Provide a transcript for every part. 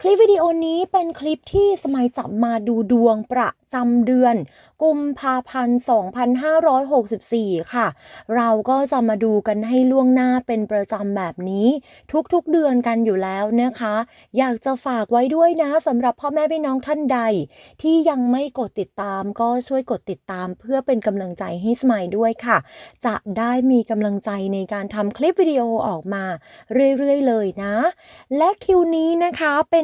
คลิปวิดีโอนี้เป็นคลิปที่สมัยจับมาดูดวงประจำเดือน กุมภาพันธ์ 2564 ค่ะ เราก็จะมาดูกันให้ล่วงหน้าเป็นประจำแบบนี้ ทุกๆเดือนกันอยู่แล้วนะคะ อยากจะฝากไว้ด้วยนะสำหรับพ่อแม่พี่น้องท่านใด ที่ยังไม่กดติดตามก็ช่วยกดติดตามเพื่อเป็นกำลังใจให้สมัยด้วยค่ะ จะได้มีกำลังใจในการทำคลิปวิดีโอออกมา เรื่อยๆเลยนะ และคิวนี้นะคะเป็น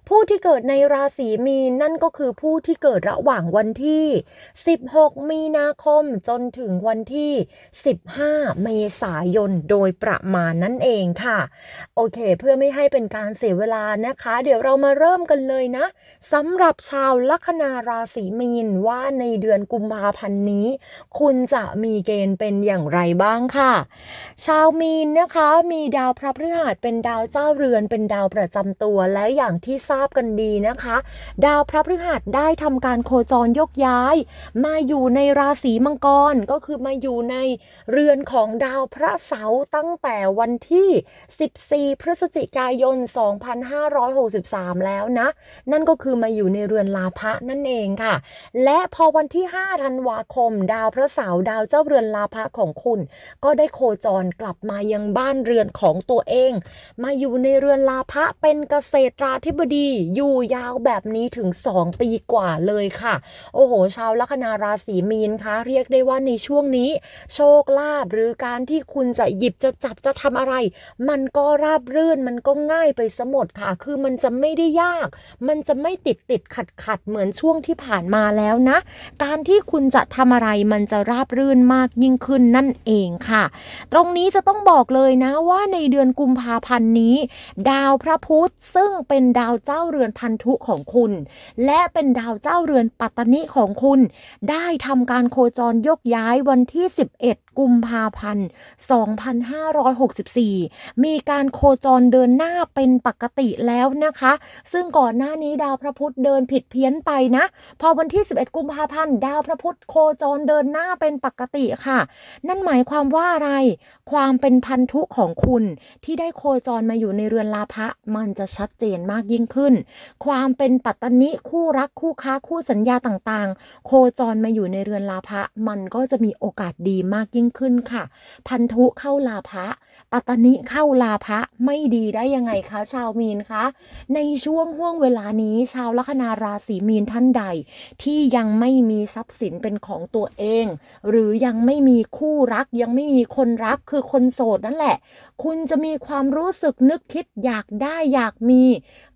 ผู้ที่เกิดในราศีมีนนั่นก็คือผู้ที่เกิดระหว่างวันที่ 16 มีนาคมจนถึงวันที่ 15 เมษายนโดยประมาณนั่นเองค่ะ โอเค เพื่อไม่ให้เป็นการเสียเวลานะคะ เดี๋ยวเรามาเริ่มกันเลยนะสำหรับชาวลัคนาราศีมีนว่าในเดือนกุมภาพันธ์นี้ คุณจะมีเกณฑ์เป็นอย่างไรบ้างค่ะ ชาวมีนนะคะมีดาวพระพฤหัสเป็นดาวเจ้าเรือนเป็นดาวประจำตัวและอย่างที่ทราบกันดีนะคะ ดาวพระพฤหัสได้ทำการโคจรยกย้าย มาอยู่ในราศีมังกรก็คือมาอยู่ในเรือนของดาวพระเสาร์ตั้งแต่วันที่ 14 พฤศจิกายน 2563 แล้วนะ นั่นก็คือมาอยู่ในเรือนลาภะนั่นเองค่ะ และพอวันที่ 5 ธันวาคม ดาวพระเสาร์ดาวเจ้าเรือนลาภะของคุณ ก็ได้โคจรกลับมายังบ้านเรือนของตัวเอง มาอยู่ในเรือนลาภะเป็นเกษตราธิบดีอยู่ยาวแบบนี้ถึง 2 ปีกว่าเลยค่ะ โอ้โห ชาวลัคนาราศีมีนคะเรียกได้ว่าในช่วงนี้ โชคลาภหรือการที่คุณจะหยิบจะจับจะทำอะไร มันก็ราบรื่นมันก็ง่ายไปสมดค่ะ คือมันจะไม่ได้ยาก มันจะไม่ติดติดขัดขัดเหมือนช่วงที่ผ่านมาแล้วนะ การที่คุณจะทำอะไรมันจะราบรื่นมากยิ่งขึ้นนั่นเองค่ะ ตรงนี้จะต้องบอกเลยนะว่าในเดือนกุมภาพันธ์นี้ ดาวพระพุธซึ่งเป็นดาวเจ้าเรือนพันธุของคุณ และเป็นดาวเจ้าเรือนปัตตนิของคุณ ได้ทำการโคจรยกย้ายวันที่ 11 กุมภาพันธ์ 2564 มีการโคจรเดินหน้าเป็นปกติแล้วนะคะ ซึ่งก่อนหน้านี้ดาวพระพุธเดินผิดเพี้ยนไปนะ พอวันที่ 11 กุมภาพันธ์ ดาวพระพุธโคจรเดินหน้าเป็นปกติค่ะ นั่นหมายความว่าอะไร ความเป็นพันธุของคุณที่ได้โคจรมาอยู่ในเรือนลาภะมันจะชัดเจนมากยิ่งขึ้นความเป็นปัตตนิคู่รักคู่ค้าคู่สัญญาต่างๆ โคจรมาอยู่ในเรือนลาภะมันก็จะมีโอกาสดีมากยิ่งขึ้นค่ะ พันธุเข้าลาภะปัตตนิเข้าลาภะไม่ดีได้ยังไงคะ ชาวมีนคะ ในช่วงห่วงเวลานี้ชาวลัคนาราศีมีนท่านใด ที่ยังไม่มีทรัพย์สินเป็นของตัวเอง หรือยังไม่มีคู่รักยังไม่มีคนรักคือคนโสดนั่นแหละ คุณจะมีความรู้สึกนึกคิดอยากได้อยากมี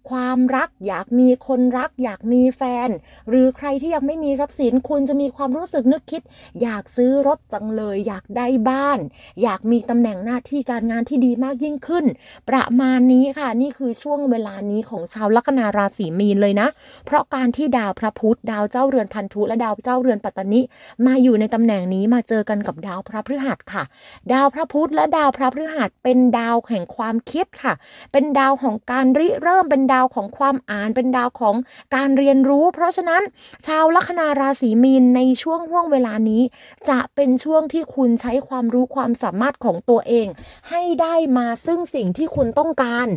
ความรัก อยากมีคนรัก อยากมีแฟน หรือใครที่ยังไม่มีทรัพย์สินคุณจะมีความรู้สึกนึกคิด อยากซื้อรถจังเลย อยากได้บ้าน อยากมีตำแหน่งหน้าที่การงานที่ดีมากยิ่งขึ้น ประมาณนี้ค่ะนี่คือช่วงเวลานี้ของชาวลัคนาราศีมีนเลยนะ เพราะการที่ดาวพระพุธดาวเจ้าเรือนพันธุและดาวเจ้าเรือนปัตตนิมาอยู่ในตำแหน่งนี้มาเจอกันกับดาวพระพฤหัสค่ะ ดาวพระพุธและดาวพระพฤหัสเป็นดาวแห่งความคิดค่ะ เป็นดาวของการริเริ่มเป็นดาวของความอ่านเป็นดาวของการเรียนรู้ เพราะฉะนั้นชาวลัคนาราศีมีนในช่วงห่วงเวลานี้ จะเป็นช่วงที่คุณใช้ความรู้ความสามารถของตัวเอง ให้ได้มาซึ่งสิ่งที่คุณต้องการ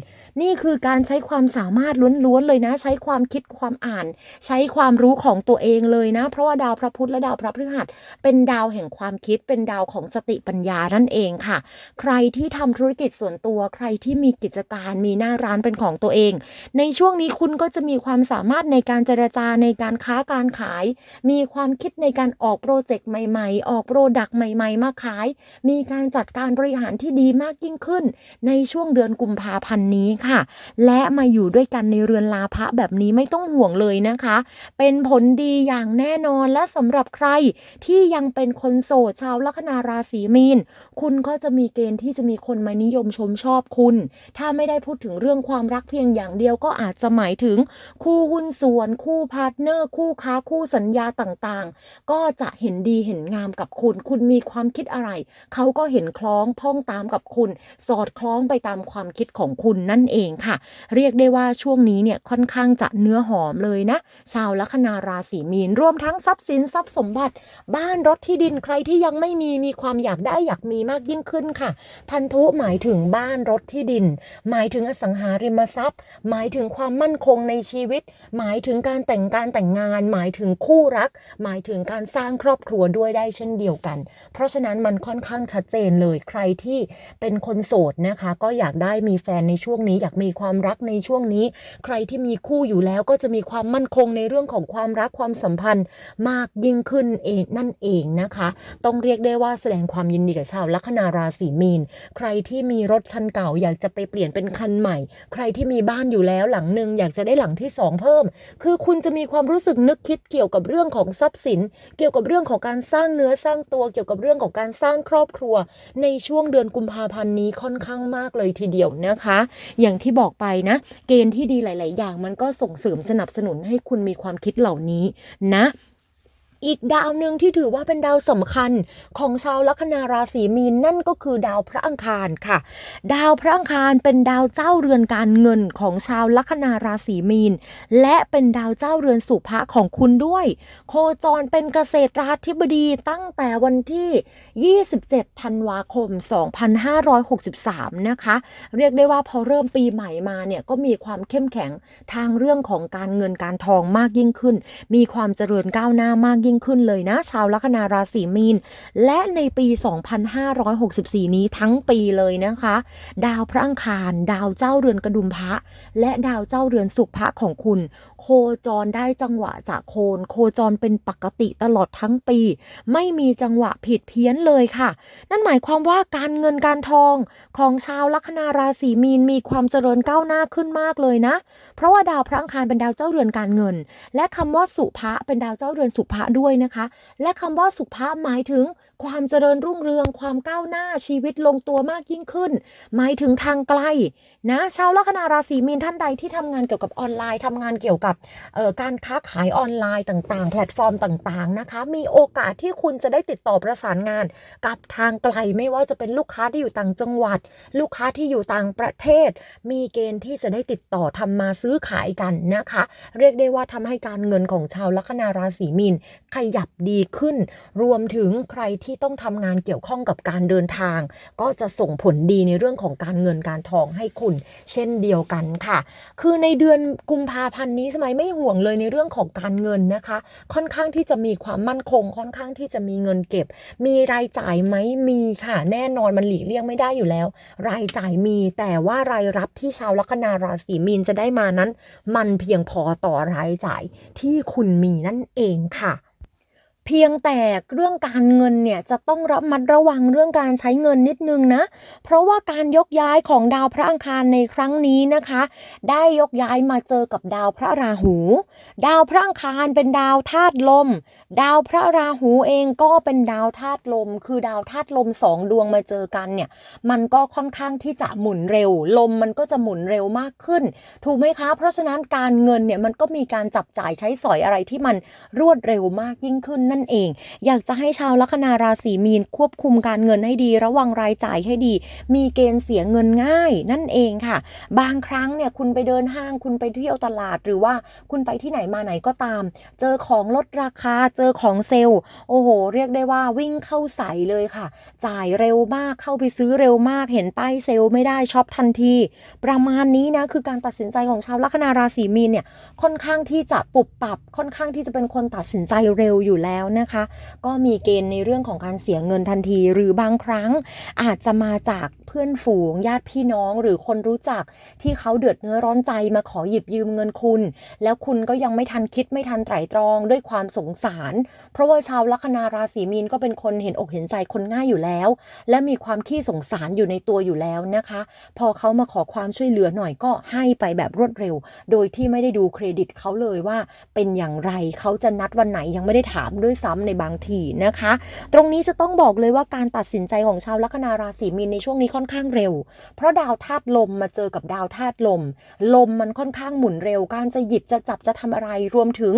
นี่คือการใช้ความสามารถล้วนๆเลยนะ ใช้ความคิดความอ่าน ใช้ความรู้ของตัวเองเลยนะ เพราะว่าดาวพระพุธและดาวพระพฤหัส เป็นดาวแห่งความคิดเป็นดาวของสติปัญญานั่นเองค่ะ ใครที่ทำธุรกิจส่วนตัวใครที่มีกิจการมีหน้าร้านเป็นของตัวเอง ในช่วงนี้คุณก็จะมีความสามารถในการเจรจาในการค้าการขาย มีความคิดในการออกโปรเจกต์ใหม่ๆ ออกโปรดักต์ใหม่ๆ มาขาย มีการจัดการบริหารที่ดีมากยิ่งขึ้น ในช่วงเดือนกุมภาพันธ์นี้ค่ะค่ะ และมาอยู่ด้วยกันในเรือนลาภะแบบนี้ไม่ต้องห่วงเลยนะคะ เป็นผลดีอย่างแน่นอนและสำหรับใครที่ยังเป็นคนโสดชาวลัคนาราศีมีน คุณก็จะมีเกณฑ์ที่จะมีคนมานิยมชมชอบคุณ ถ้าไม่ได้พูดถึงเรื่องความรักเพียงอย่างเดียวก็อาจจะหมายถึง คู่หุ้นส่วน คู่พาร์ทเนอร์ คู่ค้าคู่สัญญาต่างๆ ก็จะเห็นดีเห็นงามกับคุณ คุณมีความคิดอะไร เขาก็เห็นคล้องพ้องตามกับคุณ สอดคล้องไปตามความคิดของคุณนั่นเองค่ะ เรียกได้ว่าช่วงนี้เนี่ยค่อนข้างจะเนื้อหอมเลยนะ ชาวลัคนาราศีมีนรวมทั้งทรัพย์สินทรัพย์สมบัติ บ้านรถที่ดินใครที่ยังไม่มีมีความอยากได้อยากมีมากยิ่งขึ้นค่ะ พันธุหมายถึงบ้านรถที่ดิน หมายถึงอสังหาริมทรัพย์ หมายถึงความมั่นคงในชีวิต หมายถึงการแต่งการแต่งงาน หมายถึงคู่รัก หมายถึงการสร้างครอบครัวด้วยได้เช่นเดียวกัน เพราะฉะนั้นมันค่อนข้างชัดเจนเลยใครที่เป็นคนโสดนะคะ ก็อยากได้มีแฟนในช่วงนี้อยากมีความรักในช่วงนี้ ใครที่มีคู่อยู่แล้วก็จะมีความมั่นคงในเรื่องของความรักความสัมพันธ์มากยิ่งขึ้นเองนั่นเองนะคะ ต้องเรียกได้ว่าแสดงความยินดีกับชาวลัคนาราศีมีน ใครที่มีรถคันเก่า อยากจะไปเปลี่ยนเป็นคันใหม่ ใครที่มีบ้านอยู่แล้วหลังหนึ่งอยากจะได้หลังที่สองเพิ่ม คือคุณจะมีความรู้สึกนึกคิดเกี่ยวกับเรื่องของทรัพย์สิน เกี่ยวกับเรื่องของการสร้างเนื้อสร้างตัวเกี่ยวกับเรื่องของการสร้างครอบครัว ในช่วงเดือนกุมภาพันธ์นี้ค่อนข้างมากเลยทีเดียวนะคะอย่าางที่บอกไปนะ เกณฑ์ที่ดีหลาย ๆ อย่างมันก็ส่งเสริมสนับสนุนให้คุณมีความคิดเหล่านี้นะ อีกดาวหนึ่งที่ถือว่าเป็นดาวสำคัญของชาวลัคนาราศีมีนนั่นก็คือดาวพระอังคารค่ะ ดาวพระอังคารเป็นดาวเจ้าเรือนการเงินของชาวลัคนาราศีมีน และเป็นดาวเจ้าเรือนสุภะของคุณด้วย โคจรเป็นเกษตราธิบดีตั้งแต่วันที่ 27 ธันวาคม 2563 นะคะ เรียกได้ว่าพอเริ่มปีใหม่มาเนี่ยก็มีความเข้มแข็งทางเรื่องของการเงินการทองมากยิ่งขึ้น มีความเจริญก้าวหน้ามากยิ่งิ่งขึ้นเลยนะ ชาวลัคนาราศีมีน และในปี 2564 นี้ทั้งปีเลยนะคะ ดาวพระอังคาร ดาวเจ้าเรือนกระดุมพระ และดาวเจ้าเรือนสุขพระของคุณ โคจรได้จังหวะจากโคน โคจรเป็นปกติตลอดทั้งปี ไม่มีจังหวะผิดเพี้ยนเลยค่ะ นั่นหมายความว่าการเงินการทองของชาวลัคนาราศีมีนมีความเจริญก้าวหน้าขึ้นมากเลยนะ เพราะว่าดาวพระอังคารเป็นดาวเจ้าเรือนการเงิน และคำว่าสุภะเป็นดาวเจ้าเรือนสุภะด้วยนะคะ และคำว่าสุภาพหมายถึง ความเจริญรุ่งเรือง ความก้าวหน้าชีวิตลงตัวมากยิ่งขึ้น หมายถึงทางไกลนะชาวลัคนาราศีมีนท่านใดที่ทำงานเกี่ยวกับออนไลน์ทำงานเกี่ยวกับการค้าขายออนไลน์ต่างๆ แพลตฟอร์มต่างๆนะคะ มีโอกาสที่คุณจะได้ติดต่อประสานงาน กับทางไกลไม่ว่าจะเป็นลูกค้าที่อยู่ต่างจังหวัด ลูกค้าที่อยู่ต่างประเทศ มีเกณฑ์ที่จะได้ติดต่อทำมาซื้อขายกันนะคะ เรียกได้ว่าทำให้การเงินของชาวลัคนาราศีมีนขยับดีขึ้น รวมถึงใครที่ต้องทำงานเกี่ยวข้องกับการเดินทาง ก็จะส่งผลดีในเรื่องของการเงินการทองให้คุณ เช่นเดียวกันค่ะ คือในเดือนกุมภาพันธ์นี้สมัยไม่ห่วงเลยในเรื่องของการเงินนะคะ ค่อนข้างที่จะมีความมั่นคง ค่อนข้างที่จะมีเงินเก็บ มีรายจ่ายไหมมีค่ะ แน่นอนมันหลีกเลี่ยงไม่ได้อยู่แล้ว รายจ่ายมี แต่ว่ารายรับที่ชาวลัคนาราศีมีนจะได้มานั้น มันเพียงพอต่อรายจ่ายที่คุณมีนั่นเองค่ะ เพียงแต่เรื่องการเงินเนี่ยจะต้องระมัดระวังเรื่องการใช้เงินนิดนึงนะ เพราะว่าการยกย้ายของดาวพระอังคารในครั้งนี้นะคะ ได้ยกย้ายมาเจอกับดาวพระราหู ดาวพระอังคารเป็นดาวธาตุลม ดาวพระราหูเองก็เป็นดาวธาตุลม คือดาวธาตุลมสองดวงมาเจอกันเนี่ยมันก็ค่อนข้างที่จะหมุนเร็ว ลมมันก็จะหมุนเร็วมากขึ้น ถูกไหมคะ เพราะฉะนั้นการเงินเนี่ยมันก็มีการจับจ่ายใช้สอยอะไรที่มันรวดเร็วมากยิ่งขึ้นนั่นเอง อยากจะให้ชาวลัคนาราศีมีนควบคุมการเงินให้ดี ระวังรายจ่ายให้ดี มีเกณฑ์เสียเงินง่ายนั่นเองค่ะ บางครั้งเนี่ยคุณไปเดินห้างคุณไปเที่ยวตลาดหรือว่าคุณไปที่ไหนมาไหนก็ตาม เจอของลดราคาเจอของเซลล์โอ้โห เรียกได้ว่าวิ่งเข้าใส่เลยค่ะ จ่ายเร็วมากเข้าไปซื้อเร็วมากเห็นป้ายเซลล์ไม่ได้ช็อปทันที ประมาณนี้นะคือการตัดสินใจของชาวลัคนาราศีมีนเนี่ยค่อนข้างที่จะปุบปับค่อนข้างที่จะเป็นคนตัดสินใจเร็วอยู่แล้วแล้วนะคะ ก็มีเกณฑ์ในเรื่องของการเสียเงินทันที หรือบางครั้งอาจจะมาจากเพื่อนฝูงญาติพี่น้องหรือคนรู้จักที่เขาเดือดเนื้อร้อนใจมาขอหยิบยืมเงินคุณ แล้วคุณก็ยังไม่ทันคิดไม่ทันไตร่ตรองด้วยความสงสาร เพราะว่าชาวลัคนาราศีมีนก็เป็นคนเห็นอกเห็นใจคนง่ายอยู่แล้ว และมีความขี้สงสารอยู่ในตัวอยู่แล้วนะคะ พอเขามาขอความช่วยเหลือหน่อยก็ให้ไปแบบรวดเร็ว โดยที่ไม่ได้ดูเครดิตเขาเลยว่าเป็นอย่างไรเขาจะนัดวันไหนยังไม่ได้ถามด้วยวยซ้ำในบางทีนะคะ ตรงนี้จะต้องบอกเลยว่าการตัดสินใจของชาวลัคนาราศีมีนในช่วงนี้ค่อนข้างเร็ว เพราะดาวธาตุลมมาเจอกับดาวธาตุลม ลมมันค่อนข้างหมุนเร็ว การจะหยิบจะจับจะทำอะไรรวมถึง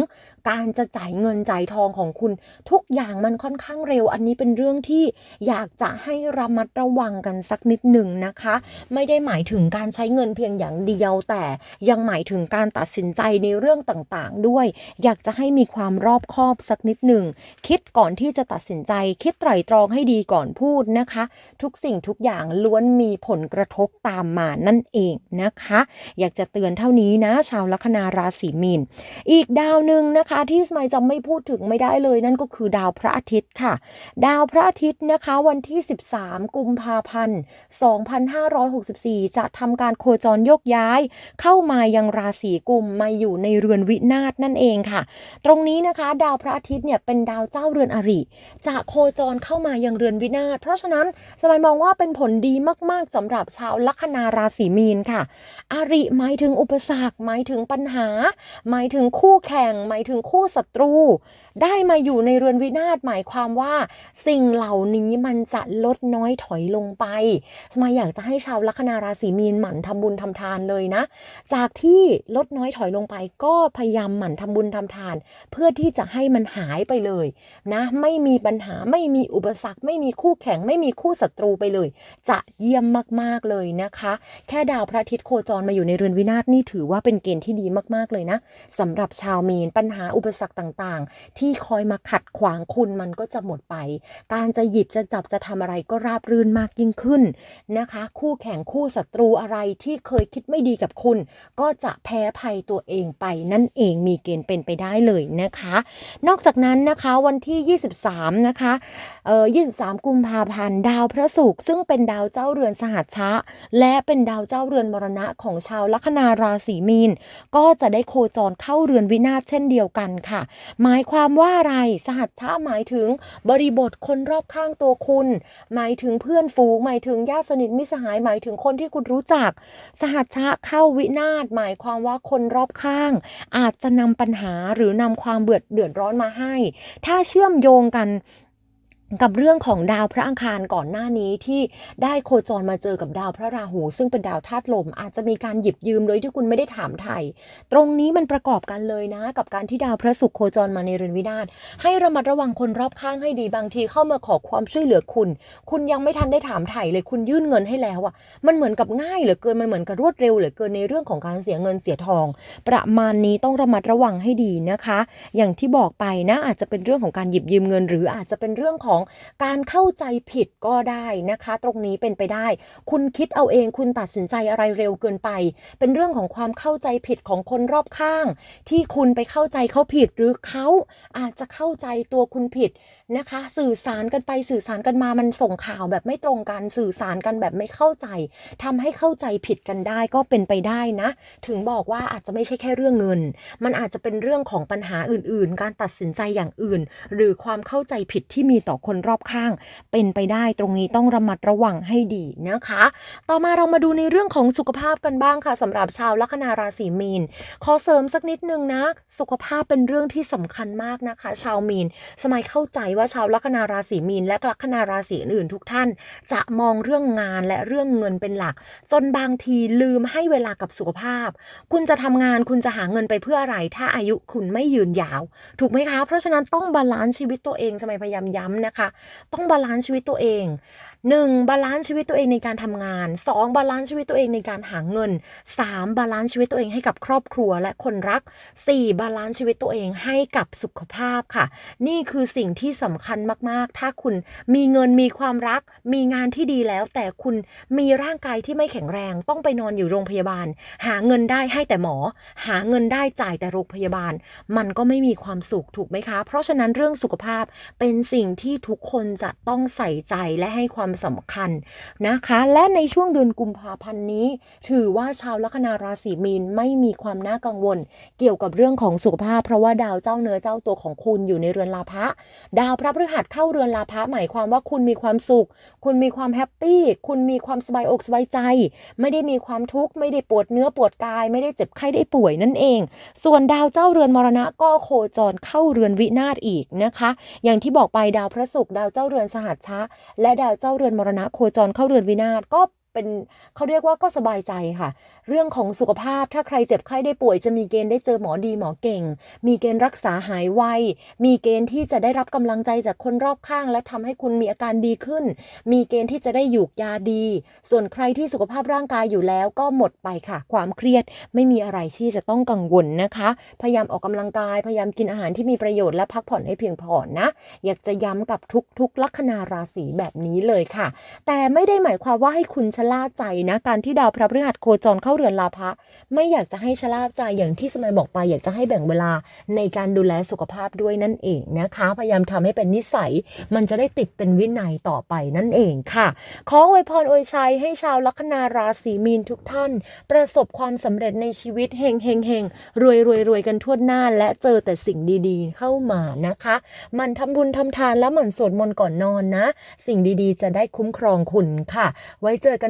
การจะจ่ายเงินจ่ายทองของคุณ ทุกอย่างมันค่อนข้างเร็ว อันนี้เป็นเรื่องที่อยากจะให้ระมัดระวังกันสักนิดหนึ่งนะคะ ไม่ได้หมายถึงการใช้เงินเพียงอย่างเดียว แต่ยังหมายถึงการตัดสินใจในเรื่องต่างๆ ด้วย อยากจะให้มีความรอบคอบสักนิดหนึ่งคิดก่อนที่จะตัดสินใจ คิดไตร่ตรองให้ดีก่อนพูดนะคะ ทุกสิ่งทุกอย่างล้วนมีผลกระทบตามมานั่นเองนะคะ อยากจะเตือนเท่านี้นะ ชาวลัคนาราศีมีน อีกดาวหนึ่งนะคะที่สมัยจะไม่พูดถึงไม่ได้เลยนั่นก็คือดาวพระอาทิตย์ค่ะ ดาวพระอาทิตย์นะคะวันที่ 13 กุมภาพันธ์ 2564 จะทำการโคจรโยกย้าย เข้ามายังราศีกุมมาอยู่ในเรือนวินาศนั่นเองค่ะ ตรงนี้นะคะ ดาวพระอาทิตย์เนี่ยเป็นดาวเจ้าเรือนอริ จะโคจรเข้ามายังเรือนวินาศเพราะฉะนั้นสมัยมองว่าเป็นผลดีมากๆสำหรับชาวลัคนาราศีมีนค่ะ อริหมายถึงอุปสรรคหมายถึงปัญหา หมายถึงคู่แข่ง หมายถึงคู่ศัตรู ได้มาอยู่ในเรือนวินาศหมายความว่า สิ่งเหล่านี้มันจะลดน้อยถอยลงไปสมัยอยากจะให้ชาวลัคนาราศีมีนหมั่นทำบุญทำทานเลยนะ จากที่ลดน้อยถอยลงไปก็พยายามหมั่นทำบุญทำทาน เพื่อที่จะให้มันหายไปเลยนะไม่มีปัญหาไม่มีอุปสรรค ไม่มีคู่แข่ง ไม่มีคู่ศัตรูไปเลย จะเยี่ยมมากๆเลยนะคะ แค่ดาวพระอาทิตย์โคจรมาอยู่ในเรือนวินาศนี่ถือว่าเป็นเกณฑ์ที่ดีมากๆเลยนะสำหรับชาวมีนปัญหาอุปสรรคต่างๆ ที่คอยมาขัดขวางคุณมันก็จะหมดไป การจะหยิบจะจับจะทำอะไรก็ราบรื่นมากยิ่งขึ้นนะคะ คู่แข่งคู่ศัตรูอะไรที่เคยคิดไม่ดีกับคุณ ก็จะแพ้ภัยตัวเองไปนั่นเองมีเกณฑ์เป็นไปได้เลยนะคะ นอกจากนั้นนะคะวันที่ 23 นะคะเอ่อ23กุมภาพันธ์ดาวพระศุกร์ซึ่งเป็นดาวเจ้าเรือนสหัชชะ และเป็นดาวเจ้าเรือนมรณะของชาวลัคนาราศีมีน ก็จะได้โคจรเข้าเรือนวินาศเช่นเดียวกันค่ะ หมายความว่าอะไรสหัชชะหมายถึงบริบทคนรอบข้างตัวคุณ หมายถึงเพื่อนฝูงหมายถึงญาติสนิทมิสหายหมายถึงคนที่คุณรู้จัก สหัชชะเข้าวินาศหมายความว่าคนรอบข้าง อาจจะนำปัญหาหรือนำความเบื่อเดือดร้อนมาให้ ถ้าเชื่อมโยงกัน กับเรื่องของดาวพระอังคารก่อนหน้านี้ที่ได้โคจรมาเจอกับดาวพระราหู ซึ่งเป็นดาวธาตุลม อาจจะมีการหยิบยืมโดยที่คุณไม่ได้ถามไทย ตรงนี้มันประกอบกันเลยนะ กับการที่ดาวพระศุกร์โคจรมาในเรือนวินาศให้ระมัดระวังคนรอบข้างให้ดีบางทีเข้ามาขอความช่วยเหลือคุณ คุณยังไม่ทันได้ถามไถ่เลยคุณยื่นเงินให้แล้วอะมันเหมือนกับง่ายเหลือเกินมันเหมือนกับรวดเร็วเหลือเกินในเรื่องของการเสียเงินเสียทอง ประมาณนี้ต้องระมัดระวังให้ดีนะคะ อย่างที่บอกไปนะอาจจะเป็นเรื่องของการหยิบยืมเงิน หรืออาจจะเป็นเรื่องของการเข้าใจผิดก็ได้นะคะ ตรงนี้เป็นไปได้ คุณคิดเอาเองคุณตัดสินใจอะไรเร็วเกินไป เป็นเรื่องของความเข้าใจผิดของคนรอบข้าง ที่คุณไปเข้าใจเขาผิดหรือเขาอาจจะเข้าใจตัวคุณผิดนะคะ สื่อสารกันไปสื่อสารกันมามันส่งข่าวแบบไม่ตรงกันสื่อสารกันแบบไม่เข้าใจทำให้เข้าใจผิดกันได้ก็เป็นไปได้นะ ถึงบอกว่าอาจจะไม่ใช่แค่เรื่องเงิน มันอาจจะเป็นเรื่องของปัญหาอื่น ๆ การตัดสินใจอย่างอื่น หรือความเข้าใจผิดที่มีต่อคนนรอบข้าง เป็นไปได้ตรงนี้ต้องระมัดระวังให้ดีนะคะ ต่อมาเรามาดูในเรื่องของสุขภาพกันบ้างค่ะสำหรับชาวลัคนาราศีมีน ขอเสริมสักนิดนึงนะ สุขภาพเป็นเรื่องที่สำคัญมากนะคะ ชาวมีน สมัยเข้าใจว่าชาวลัคนาราศีมีน และลัคนาราศีอื่นๆทุกท่าน จะมองเรื่องงานและเรื่องเงินเป็นหลัก จนบางทีลืมให้เวลากับสุขภาพ คุณจะทำงานคุณจะหาเงินไปเพื่ออะไร ถ้าอายุคุณไม่ยืนยาว ถูกไหมคะ เพราะฉะนั้นต้องบาลานซ์ชีวิตตัวเองสมัยพยายามย้ำนะคะต้องบาลานซ์ชีวิตตัวเอง 1. บาลานซ์ชีวิตตัวเองในการทำงาน 2. บาลานซ์ชีวิตตัวเองในการหาเงิน 3. บาลานซ์ชีวิตตัวเองให้กับครอบครัวและคนรัก 4. บาลานซ์ชีวิตตัวเองให้กับสุขภาพค่ะ นี่คือสิ่งที่สำคัญมาก ๆ ถ้าคุณมีเงินมีความรัก มีงานที่ดีแล้ว แต่คุณมีร่างกายที่ไม่แข็งแรง ต้องไปนอนอยู่โรงพยาบาล หาเงินได้ให้แต่หมอ หาเงินได้จ่ายแต่โรงพยาบาล มันก็ไม่มีความสุขถูกไหมคะ เพราะฉะนั้นเรื่องสุขภาพเป็นสิ่งที่ทุกคนจะต้องใส่ใจและให้ความสำคัญนะคะ และในช่วงเดือนกุมภาพันธ์นี้ ถือว่าชาวลัคนาราศีมีนไม่มีความน่ากังวล เกี่ยวกับเรื่องของสุขภาพ เพราะว่าดาวเจ้าเนื้อเจ้าตัวของคุณอยู่ในเรือนลาภะดาวพระพฤหัสเข้าเรือนลาภะหมายความว่าคุณมีความสุข คุณมีความแฮปปี้คุณมีความสบายอกสบายใจ ไม่ได้มีความทุกข์ไม่ได้ปวดเนื้อปวดกาย ไม่ได้เจ็บไข้ได้ป่วยนั่นเอง ส่วนดาวเจ้าเรือนมรณะก็โคจรเข้าเรือนวินาศอีกนะคะ อย่างที่บอกไปดาวพระศุกร์ดาวเจ้าเรือนสหัชชะ และดาวเจ้าเรือนมรณะโคจรเข้าเรือนวินาศก็ เป็นเขาเรียกว่าก็สบายใจค่ะ เรื่องของสุขภาพถ้าใครเจ็บไข้ได้ป่วยจะมีเกณฑ์ได้เจอหมอดีหมอเก่ง มีเกณฑ์รักษาหายไว มีเกณฑ์ที่จะได้รับกำลังใจจากคนรอบข้าง และทำให้คุณมีอาการดีขึ้น มีเกณฑ์ที่จะได้หยูกยาดี ส่วนใครที่สุขภาพร่างกายอยู่แล้วก็หมดไปค่ะ ความเครียดไม่มีอะไรที่จะต้องกังวลนะคะ พยายามออกกำลังกายพยายามกินอาหารที่มีประโยชน์และพักผ่อนให้เพียงพอนะ อยากจะย้ำกับทุกๆลัคนาราศีแบบนี้เลยค่ะ แต่ไม่ได้หมายความว่าให้คุณชล่าใจนะ การที่ดาวพระพฤหัสโคจรเข้าเรือนลาภะไม่อยากจะให้ชะล่าใจอย่างที่สมัยบอกไป อยากจะให้แบ่งเวลาในการดูแลสุขภาพด้วยนั่นเองนะคะ พยายามทำให้เป็นนิสัย มันจะได้ติดเป็นวินัยต่อไปนั่นเองค่ะ ขออวยพรอวยชัยให้ชาวลัคนาราศีมีนทุกท่าน ประสบความสำเร็จในชีวิตเฮงเฮงเฮงรวยรวยรวยกันทั่วหน้า และเจอแต่สิ่งดีๆ เข้ามานะคะ มันทำบุญทำทานและหมันสวดมนต์ก่อนนอนนะ สิ่งดีๆ จะได้คุ้มครองคุณค่ะ ไว้เจอกัน